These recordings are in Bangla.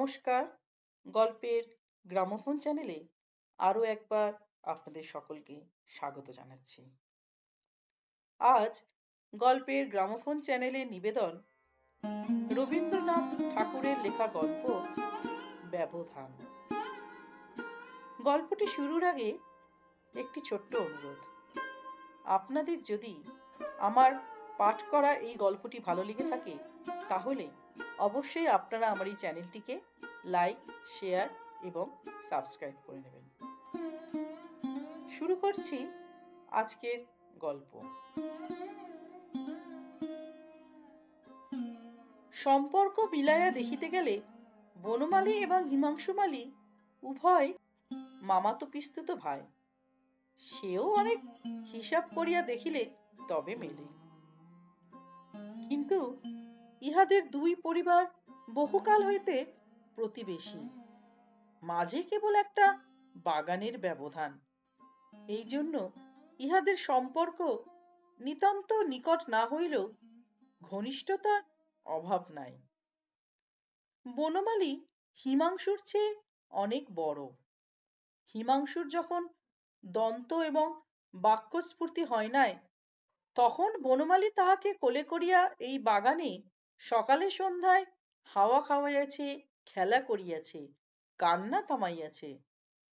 নমস্কার। গল্পের গ্রামোফোন চ্যানেলে আরও একবার আপনাদের সকলকে স্বাগত জানাচ্ছি। আজ গল্পের গ্রামোফোন চ্যানেলের নিবেদন রবীন্দ্রনাথ ঠাকুরের লেখা গল্প ব্যবধান। গল্পটি শুরুর আগে একটি ছোট্ট অনুরোধ। আপনাদের যদি আমার পাঠ করা এই গল্পটি ভালো লেগে থাকে, তাহলে অবশ্যই আপনারা আমার এই চ্যানেলটিকে লাইক শেয়ার এবং সাবস্ক্রাইব করে নেবেন। শুরু করছি আজকের গল্প। সম্পর্ক বিলায়া দেখিতে গেলে বনমালী এবং হিমাংশু মালী উভয় মামাতো পিস্তুত ভাই। সেও অনেক হিসাব করিয়া দেখিলে তবে মেলে। কিন্তু ইহাদের দুই পরিবার বহুকাল হইতে প্রতিবেশী। মাঝে কেবল একটা বাগানের ব্যবধান। এই জন্য ইহাদের সম্পর্ক নিতান্ত নিকট না হইলেও ঘনিষ্ঠতার অভাব নাই। বনমালী হিমাংশুর চেয়ে অনেক বড়। হিমাংশুর যখন দন্ত এবং বাক্যস্ফূর্তি হয় নাই, তখন বনমালী তাহাকে কোলে করিয়া এই বাগানে সকালে সন্ধ্যায় হাওয়া খাওয়াইয়াছে, খেলা করিয়াছে, কান্না থামাইয়াছে,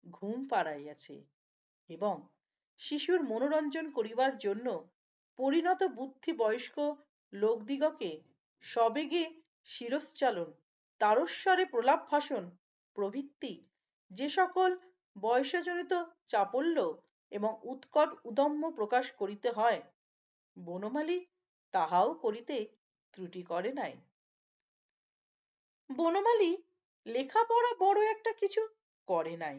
ঘুম পাড়াইয়াছে এবং শিশুর মনোরঞ্জন করিবার জন্য পরিণত বুদ্ধি বয়স্ক লোকদিগকে সবেগে শিরশ্চালন, তারস্বরে প্রলাপ ভাষণ প্রভৃতি যে সকল বয়সজনিত চাপল্য এবং উৎকট উদম্য প্রকাশ করিতে হয়, বনমালী তাহাও করিতে ত্রুটি করে নাই। বনমালী লেখাপড়া বড় একটা কিছু করে নাই।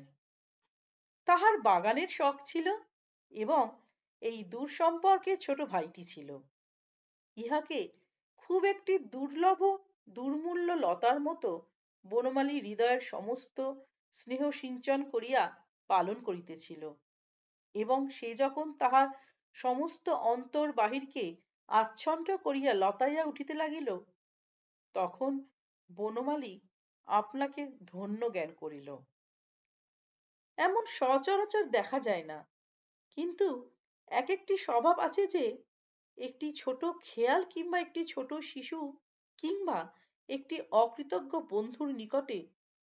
তাহার বাগানের শখ ছিল এবং এই দূর সম্পর্কে ছোট ভাইটি ছিল। ইহাকে খুব একটি দুর্লভ, দুর্মূল্য লতার মতো বনমালী হৃদয়ের সমস্ত স্নেহ সিঞ্চন করিয়া পালন করিতেছিল এবং সে যখন তাহার সমস্ত অন্তর বাহিরকে আচ্ছন্ন করিয়া লতাইয়া উঠিতে লাগিল। তখন বনমালী আপনাকে ধন্য জ্ঞান করিল। এমন সচরাচর দেখা যায় না, কিন্তু এক একটি স্বভাব আছে যে, একটি ছোট খেয়াল কিংবা একটি ছোট শিশু কিংবা একটি অকৃতজ্ঞ বন্ধুর নিকটে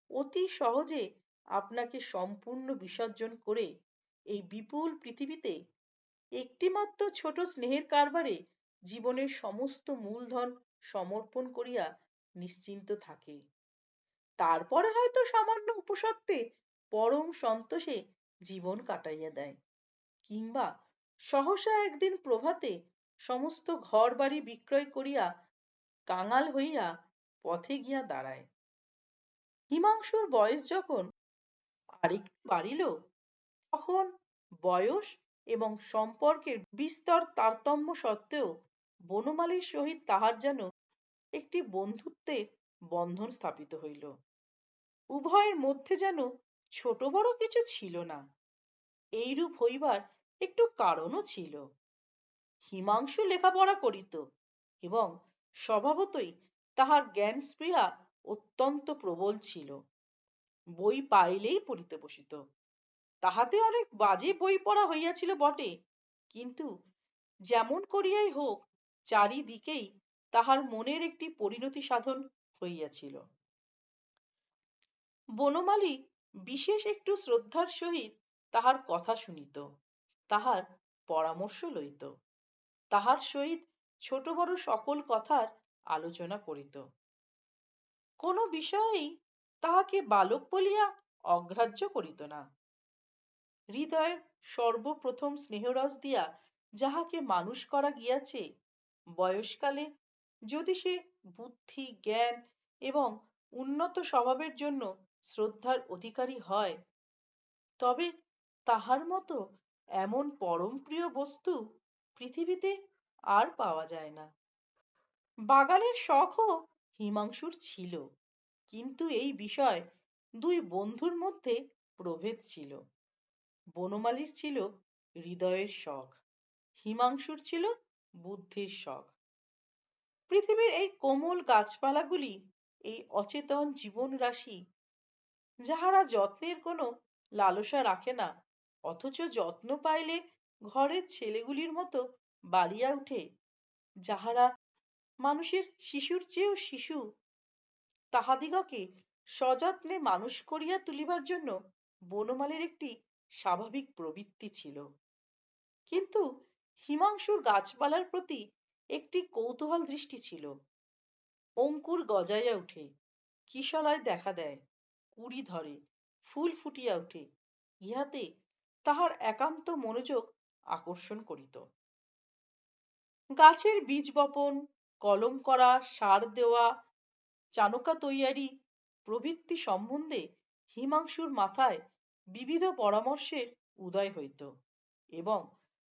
অতি সহজে আপনাকে সম্পূর্ণ বিসর্জন করে এই বিপুল পৃথিবীতে একটিমাত্র ছোট স্নেহের কারবারে জীবনের সমস্ত মূলধন সমর্পণ করিয়া নিশ্চিন্ত থাকে। তারপরে হয়তো সামান্য উপসত্ত্বে পরম সন্তোষে জীবন কাটাইয়া দেয় কিংবা সহসা একদিন প্রভাতে সমস্ত ঘর বাড়ি বিক্রয় করিয়া কাঙাল হইয়া পথে গিয়া দাঁড়ায়। হিমাংশুর বয়স যখন আরেকটু বাড়িল, তখন বয়স এবং সম্পর্কের বিস্তর তারতম্য সত্ত্বেও বনমালীর সহিত তাহার যেন একটি বন্ধুত্বের বন্ধন স্থাপিত হইল। উভয়ের মধ্যে যেন ছোট বড় কিছু ছিল না, এইরূপ হইবার একটু কারণও ছিল। হিমাংশু লেখাপড়া করিত এবং স্বভাবতই তাহার জ্ঞান স্পৃহা অত্যন্ত প্রবল ছিল। বই পাইলেই পড়িতে বসিত। তাহাতে অনেক বাজে বই পড়া হইয়াছিল বটে, কিন্তু যেমন করিয়াই হোক চারিদিকেই তাহার মনের একটি পরিণতি সাধন হইয়াছিল। বনমালী বিশেষ একটু শ্রদ্ধার সহিত তাহার কথা শুনিত, তাহার পরামর্শ লইত, তাহার সহিত ছোট বড় সকল কথার আলোচনা করিত। কোনো বিষয়েই তাহাকে বালক বলিয়া অগ্রাহ্য করিত না। হৃদয়ের সর্বপ্রথম স্নেহরস দিয়া যাহাকে মানুষ করা গিয়াছে বয়সকালে যদি সে বুদ্ধি, জ্ঞান এবং উন্নত স্বভাবের জন্য শ্রদ্ধার অধিকারী হয়, তবে তাহার মতো এমন পরম প্রিয় বস্তু পৃথিবীতে আর পাওয়া যায় না। বাগানের শখও হিমাংশুর ছিল, কিন্তু এই বিষয় দুই বন্ধুর মধ্যে প্রভেদ ছিল। বনমালীর ছিল হৃদয়ের শখ, হিমাংশুর ছিল বুদ্ধির শখ পৃথিবীর এই কোমল গাছপালাগুলি এই অচেতন জীবন রাশি, যাহারা যত্নের কোনো লালসা রাখে না, অথচ যত্ন পাইলে ঘরের ছেলেগুলির মতো বাড়িয়া ওঠে যাহারা মানুষের শিশুর চেয়েও শিশু, তাহাদিগকে সযত্নে মানুষ করিয়া তুলিবার জন্য বনমালীর একটি স্বাভাবিক প্রবৃত্তি ছিল। কিন্তু হিমাংশুর গাছপালার প্রতি একটি কৌতূহল দৃষ্টি ছিল। অঙ্কুর গজাইয়া উঠে, কিশলয় দেখা দেয়, কুড়ি ধরে, ফুল ফুটিয়া ওঠে। ইহাতে তাহার একান্ত মনোযোগ আকর্ষণ করিত। গাছের বীজ বপন, কলম করা, সার দেওয়া, চানকা তৈয়ারী প্রভৃতি সম্বন্ধে হিমাংশুর মাথায় বিবিধ পরামর্শের উদয় হইত এবং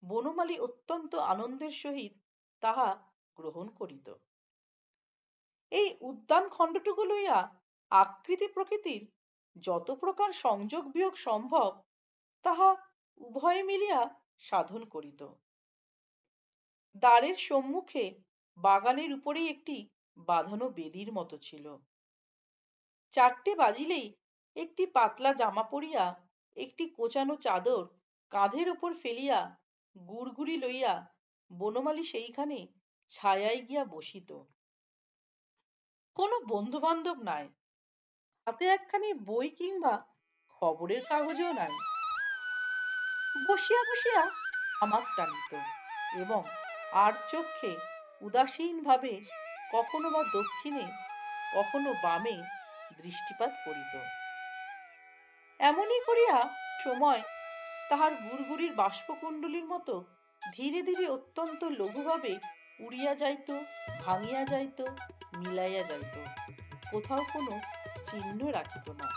বনমালী অত্যন্ত আনন্দের সহিত তাহা গ্রহণ করিত। এই উদ্যান খণ্ডটুকু লইয়া আকৃতি প্রকৃতির যত প্রকার সংযোগ বিয়োগ সম্ভব, তাহা উভয়ে মিলিয়া সাধন করিত। দ্বারের সম্মুখে বাগানের উপরেই একটি বাঁধানো বেদির মতো ছিল। চারটে বাজিলেই একটি পাতলা জামা পরিয়া একটি কোঁচানো চাদর কাঁধের উপর ফেলিয়া গুড়গুড়ি লইয়া বনমালী সেইখানে ছায়ায় গিয়া বসিত। কোনো বন্ধু বান্ধব নাই। হাতে একখানি বই কিংবা খবরের কাগজও নাই। বসিয়া বসিয়া তামাক টানিত এবং আর চক্ষে উদাসীন ভাবে কখনো বা দক্ষিণে, কখনো বামে দৃষ্টিপাত করিত। এমনি করিয়া সময় তাহার গুড়গুড়ির বাষ্পকুণ্ডলীর মতো ধীরে ধীরে অত্যন্ত লঘুভাবে উড়িয়া যাইত, ভাঙিয়া যাইত, মিলাইয়া যাইত। কোথাও কোনো চিহ্ন রাখিত না।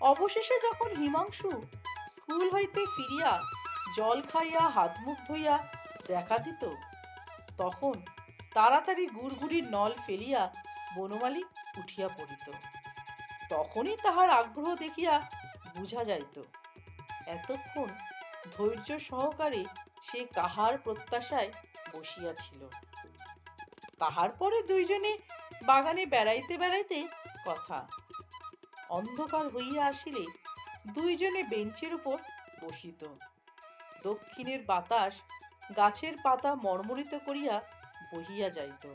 অবশেষে যখন হিমাংশু স্কুল হইতে ফিরিয়া জল খাইয়া হাত মুখ ধুইয়া দেখা দিত তখন তাড়াতাড়ি গুড়গুড়ির নল ফেলিয়া বনমালী উঠিয়া পড়িত। তখনই তাহার আগ্রহ দেখিয়া বুঝা যাইত এতক্ষণ ধৈর্য সহকারে সে কাহার প্রত্যাশায় বসিয়াছিল। তাহার পরে দুইজনে বাগানে বেড়াইতে বেড়াইতে কথা। অন্ধকার হইয়া আসিলে দুইজনে বেঞ্চের উপর বসিত। দক্ষিণের বাতাস গাছের পাতা মর্মরিত করিয়া বহিয়া যাইত।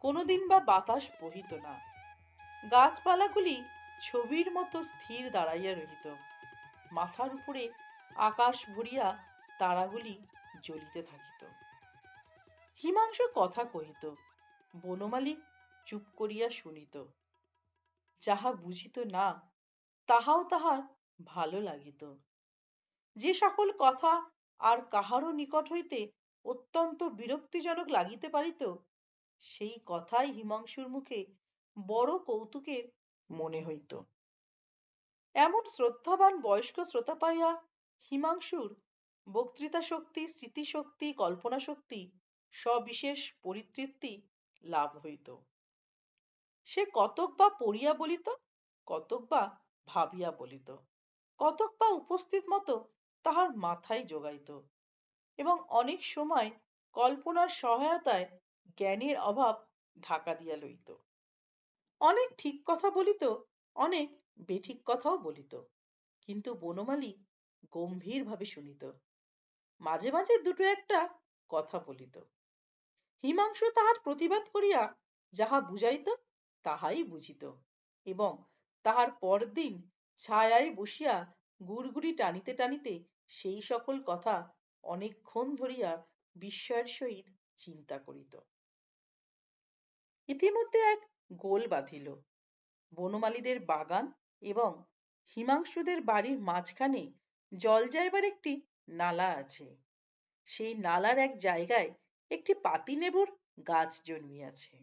কোনোদিন বা বাতাস বহিত না। গাছপালাগুলি ছবির মতো স্থির দাঁড়াইয়া রহিত। মাথার উপরে আকাশ ভরিয়া তারাগুলি জ্বলিতে থাকিত। হিমাংশু কথা কহিত, বনমালী চুপ করিয়া শুনিত। যাহা বুঝিত না তাহাও তাহার ভালো লাগিত। যে সকল কথা আর কাহারও নিকট হইতে অত্যন্ত বিরক্তিজনক লাগিতে পারিত সেই কথাই হিমাংশুর মুখে বড় কৌতুকের মনে হইত। এমন শ্রদ্ধাবান বয়স্ক শ্রোতা পাইয়া হিমাংশুর বক্তৃতা শক্তি, স্মৃতিশক্তি, কল্পনা শক্তি সবিশেষ পরিতৃপ্তি লাভ হইত। সে কতক বা পড়িয়া বলিত, কতক বা ভাবিয়া বলিত, কতক বা উপস্থিত মতো তাহার মাথায় যোগাইত এবং অনেক সময় কল্পনার সহায়তায় জ্ঞানের অভাব ঢাকা দিয়া লইত। অনেক ঠিক কথা বলিত, অনেক বেঠিক কথাও বলিত। কিন্তু বনমালী গম্ভীর ভাবে শুনিত। মাঝে মাঝে দুটো একটা কথা বলিত। হিমাংশু তাহার প্রতিবাদ করিয়া যাহা বুঝাইত, তাহাই বুঝিত এবং তাহার পরদিন ছায়ায় বসিয়া গুড়গুড়ি টানিতে টানিতে সেই সকল কথা অনেকক্ষণ ধরিয়া বিস্ময়ের সহিত চিন্তা করিত। ইতিমধ্যে এক গোল বাধিল। বনমালীদের বাগান এবং হিমাংশুদের বাড়ির মাঝখানে জল যাইবার একটি নালা আছে। সেই নালার এক জায়গায় একটি পাতিনেবুর গাছ জন্মিয়াছে।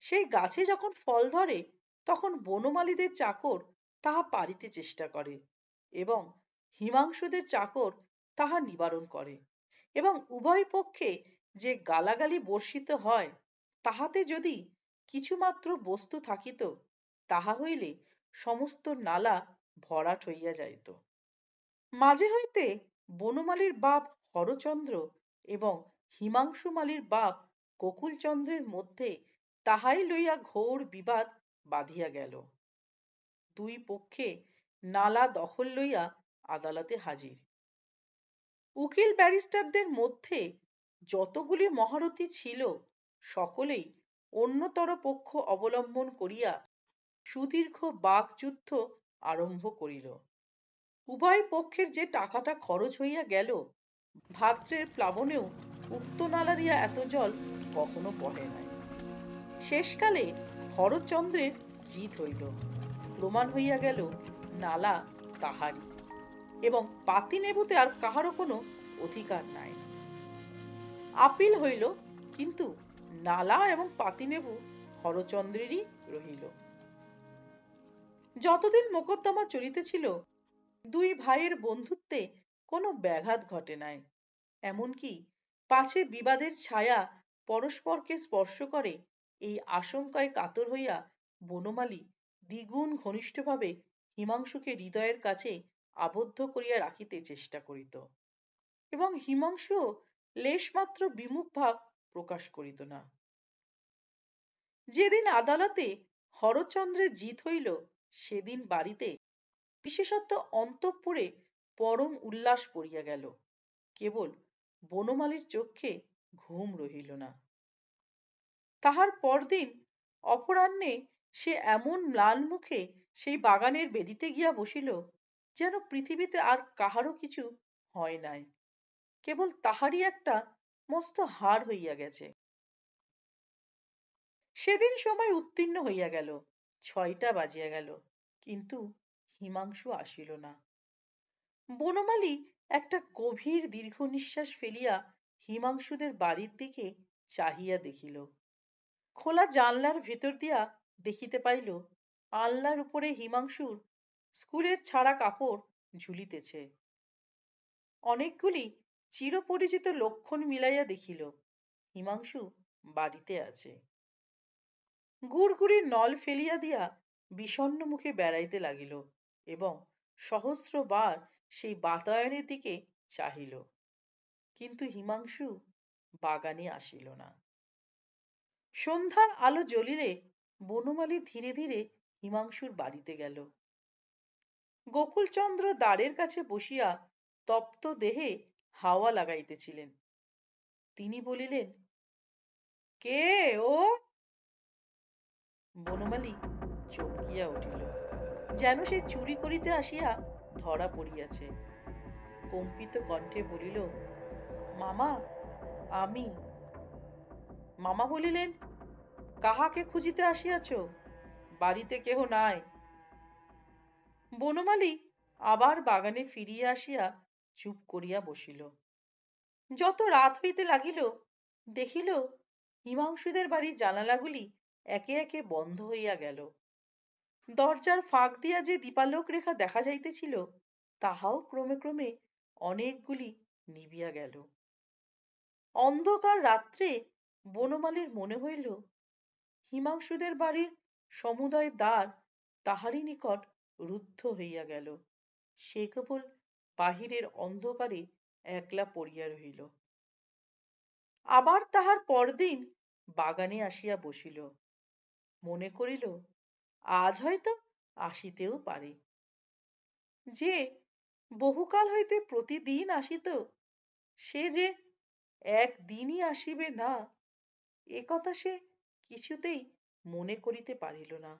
সেই গাছে যখন ফল ধরে, তখন বনমালীদের চাকর তাহা পারিতে চেষ্টা করে এবং হিমাংশুদের চাকর তাহা নিবারণ করে এবং উভয় পক্ষে যে গালাগালি বর্ষিত হয়, তাহাতে যদি কিছুমাত্র বস্তু থাকিত, তাহা হইলে সমস্ত নালা ভরাট হইয়া যাইত। মাঝে হইতে বনমালীর বাপ হরচন্দ্র এবং হিমাংশু মালীর বাপ গোকুলচন্দ্রের মধ্যে তাহাই লইয়া ঘোর বিবাদ বাঁধিয়া গেল দুই পক্ষে নালা দখল লইয়া আদালতে হাজির উকিল ব্যারিস্টারদের মধ্যে যতগুলি মহারথী ছিল, সকলেই অন্যতর পক্ষ অবলম্বন করিয়া সুদীর্ঘ বাকযুদ্ধ আরম্ভ করিল। উভয় পক্ষের যে টাকাটা খরচ হইয়া গেল, ভাদ্রের প্লাবনেও উক্ত নালা দিয়া এত জল কখনো বহে নাই। শেষকালে হরচন্দ্রের জিত হইল। প্রমাণ হইয়া গেল, নালা তাহারই এবং পাতি নেবুতে আর কাহারও কোনো অধিকার নাই। আপিল হইল, কিন্তু নালা এবং পাতিনেবু হরচন্দ্রেরই রহিল। যতদিন মোকদ্দমা চলিতেছিল দুই ভাইয়ের বন্ধুত্বে কোনো ব্যাঘাত ঘটে নাই। এমনকি পাছে বিবাদের ছায়া পরস্পরকে স্পর্শ করে এই আশঙ্কায় কাতর হইয়া বনমালী দ্বিগুণ ঘনিষ্ঠভাবে হিমাংশুকে হৃদয়ের কাছে আবদ্ধ করিয়া রাখিতে চেষ্টা করিত এবং হিমাংশু লেশমাত্র বিমুখ ভাব প্রকাশ করিত না। যেদিন আদালতে হরচন্দ্রের জিত হইল সেদিন বাড়িতে বিশেষত অন্তঃপুরে পরম উল্লাস পড়িয়া গেল। কেবল বনমালীর চক্ষে ঘুম রহিল না। তাহার পরদিন অপরাহ্নে সে এমন ম্লান মুখে সেই বাগানের বেদিতে গিয়া বসিল যেন পৃথিবীতে আর কাহারও কিছু হয় নাই। কেবল তাহারই একটা মস্ত হার হইয়া গেছে। সেদিন সময় উত্তীর্ণ হইয়া গেল। ছয়টা বাজিয়া গেল, কিন্তু হিমাংশু আসিল না। বনমালী একটা গভীর দীর্ঘ নিঃশ্বাস ফেলিয়া হিমাংশুদের বাড়ির দিকে চাহিয়া দেখিল। খোলা জানলার ভেতর দিয়া দেখিতে পাইল, আলনার উপরে হিমাংশুর স্কুলের ছাড়া কাপড় ঝুলিতেছে। অনেকগুলি চিরপরিচিত লক্ষণ মিলাইয়া দেখিল, হিমাংশু বাড়িতে আছে। গুড়গুড়ির নল ফেলিয়া দিয়া বিষণ্ণ মুখে বেড়াইতে লাগিল এবং সহস্রবার সেই বাতায়নের দিকে চাহিল। কিন্তু হিমাংশু বাগানে আসিল না। সন্ধ্যার আলো জ্বলিলে বনমালী ধীরে ধীরে হিমাংশুর বাড়িতে গেল। গোকুলচন্দ্র দ্বারের কাছে বসিয়া তপ্ত দেহে হাওয়া লাগাইতেছিলেন। তিনি বলিলেন, কে ও বনমালী চমকিয়া উঠিল। যেন সে চুরি করিতে আসিয়া ধরা পড়িয়াছে। কম্পিত কণ্ঠে বলিল, মামা, আমি মামা বলিলেন, কাহাকে খুঁজিতে আসিয়াছ? বাড়িতে কেহ নাই? বনমালী আবার বাগানে ফিরিয়া আসিয়া চুপ করিয়া বসিল। যত রাত হইতে লাগিল, দেখিল হিমাংশুদের বাড়ির জানালাগুলি একে একে বন্ধ হইয়া গেল। দরজার ফাঁক দিয়া যে দীপালোক রেখা দেখা যাইতেছিল, তাহাও ক্রমে ক্রমে অনেকগুলি নিবিয়া গেল। অন্ধকার রাত্রে বনমালীর মনে হইল, হিমাংশুদের বাড়ির সমুদয় দ্বার তাহারই নিকট রুদ্ধ হইয়া গেল। সে কেবল বাহিরের অন্ধকারে একলা পড়িয়া রহিল। আবার তাহার পরদিন বাগানে আসিয়া বসিল। মনে করিল, আজ হয়তো আসিতেও পারে। যে বহুকাল হইতে প্রতিদিন আসিত, সে যে একদিনই আসিবে না, এ কথা সে কিছুতেই মনে করিতে পারিল না।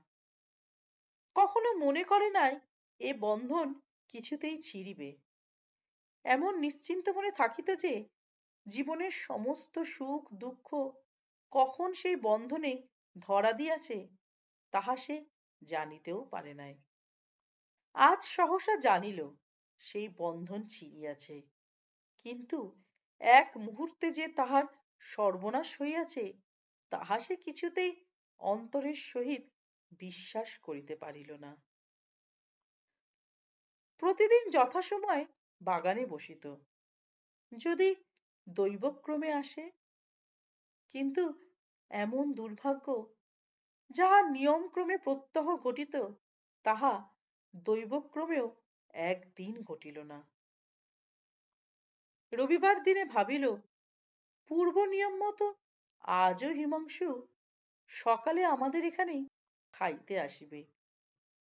কখনো মনে করে নাই এ বন্ধন কিছুতেই ছিঁড়িবে। এমন নিশ্চিন্ত মনে থাকিত যে, জীবনের সমস্ত সুখ দুঃখ কখন সেই বন্ধনে ধরা দিয়াছে, তাহা সে জানিতেও পারে নাই। আজ সহসা জানিল, সেই বন্ধন ছিঁড়িয়াছে। কিন্তু এক মুহূর্তে যে তাহার সর্বনাশ হইয়াছে, তাহা সে কিছুতেই অন্তরের সহিত বিশ্বাস করিতে পারিল না। প্রতিদিন যথাসময়ে বাগানে বসিত। যদি দৈবক্রমে আসে, কিন্তু এমন দুর্ভাগ্য যাহা নিয়মক্রমে প্রত্যহ ঘটিত, তাহা দৈবক্রমেও একদিন ঘটিল না। রবিবার দিনে ভাবিল, পূর্ব নিয়ম মতো আজও হিমাংশু সকালে আমাদের এখানে খাইতে আসিবে।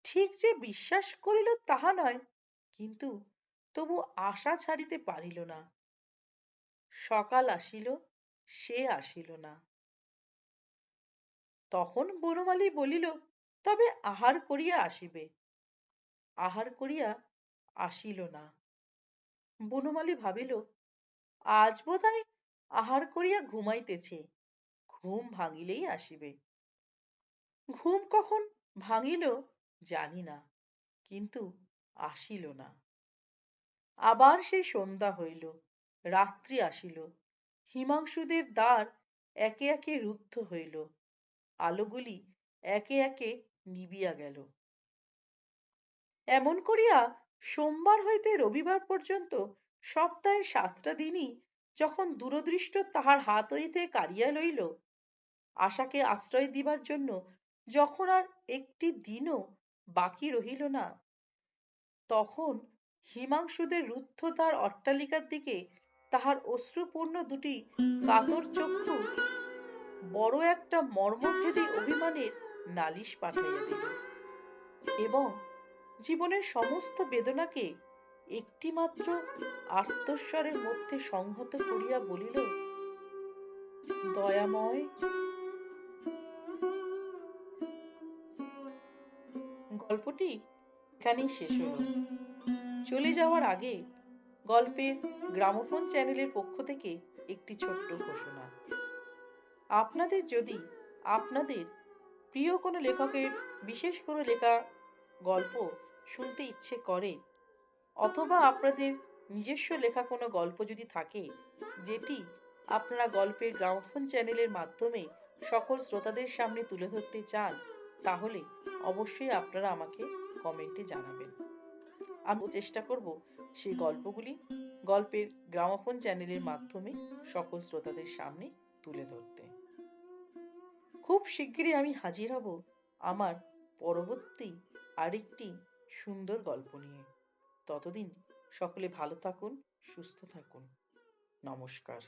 ঠিক যে বিশ্বাস করিল তাহা নয়, কিন্তু তবু আশা ছাড়িতে পারিল না। সকাল আসিল, সে আসিল না। তখন বনমালী বলিল, তবে আহার করিয়া আসিবে। আহার করিয়া আসিল না। বনমালী ভাবিল, আজ বোধহয় আহার করিয়া ঘুমাইতেছে, ঘুম ভাঙিলেই আসিবে। ঘুম কখন ভাঙিল জানি না, কিন্তু আসিল না। আবার সেই সন্ধ্যা হইল, রাত্রি আসিল, হিমাংশুদের দ্বার একে একে রুদ্ধ হইল। আলোগুলি একে একে নিবিয়া গেল। এমন করিয়া সোমবার হইতে রবিবার পর্যন্ত সপ্তাহের সাতটা দিনই যখন দূরদৃষ্ট তাহার হাত হইতে কাড়িয়া লইল, আশাকে আশ্রয় দিবার জন্য যখন আর একটি দিনও বাকি রহিল না, তখন হিমাংশুদের রুদ্ধ তার অট্টালিকার দিকে তাহার অশ্রুপূর্ণ দুটি কাতর চক্ষু বড় একটা মর্মভেদী অভিমানের নালিশ পাঠাইয়া দিল। এবং জীবনের সমস্ত বেদনাকে একটিমাত্র আর্তস্বরের মধ্যে সংহত করিয়া বলিল, দয়াময়, গল্পটি এখানেই শেষ হলো। চলে যাওয়ার আগে গল্পের গ্রামোফোন চ্যানেলের পক্ষ থেকে একটি ছোট্ট ঘোষণা। আপনাদের যদি আপনাদের প্রিয় কোনো লেখকের বিশেষ কোনো লেখা গল্প শুনতে ইচ্ছে করে, অথবা আপনাদের নিজস্ব লেখা কোনো গল্প যদি থাকে, যেটি আপনারা গল্পের গ্রামোফোন চ্যানেলের মাধ্যমে সকল শ্রোতাদের সামনে তুলে ধরতে চান, তাহলে অবশ্যই আপনারা আমাকে কমেন্টে জানাবেন। আমি চেষ্টা করব সেই গল্পগুলি গল্পের গ্রামোফোন চ্যানেলের মাধ্যমে সকল শ্রোতাদের সামনে তুলে ধরতে। খুব শিগগিরই আমি হাজির হব আমার পরবর্তী আরেকটি সুন্দর গল্প নিয়ে। ততদিন সকলে ভালো থাকুন, সুস্থ থাকুন। নমস্কার।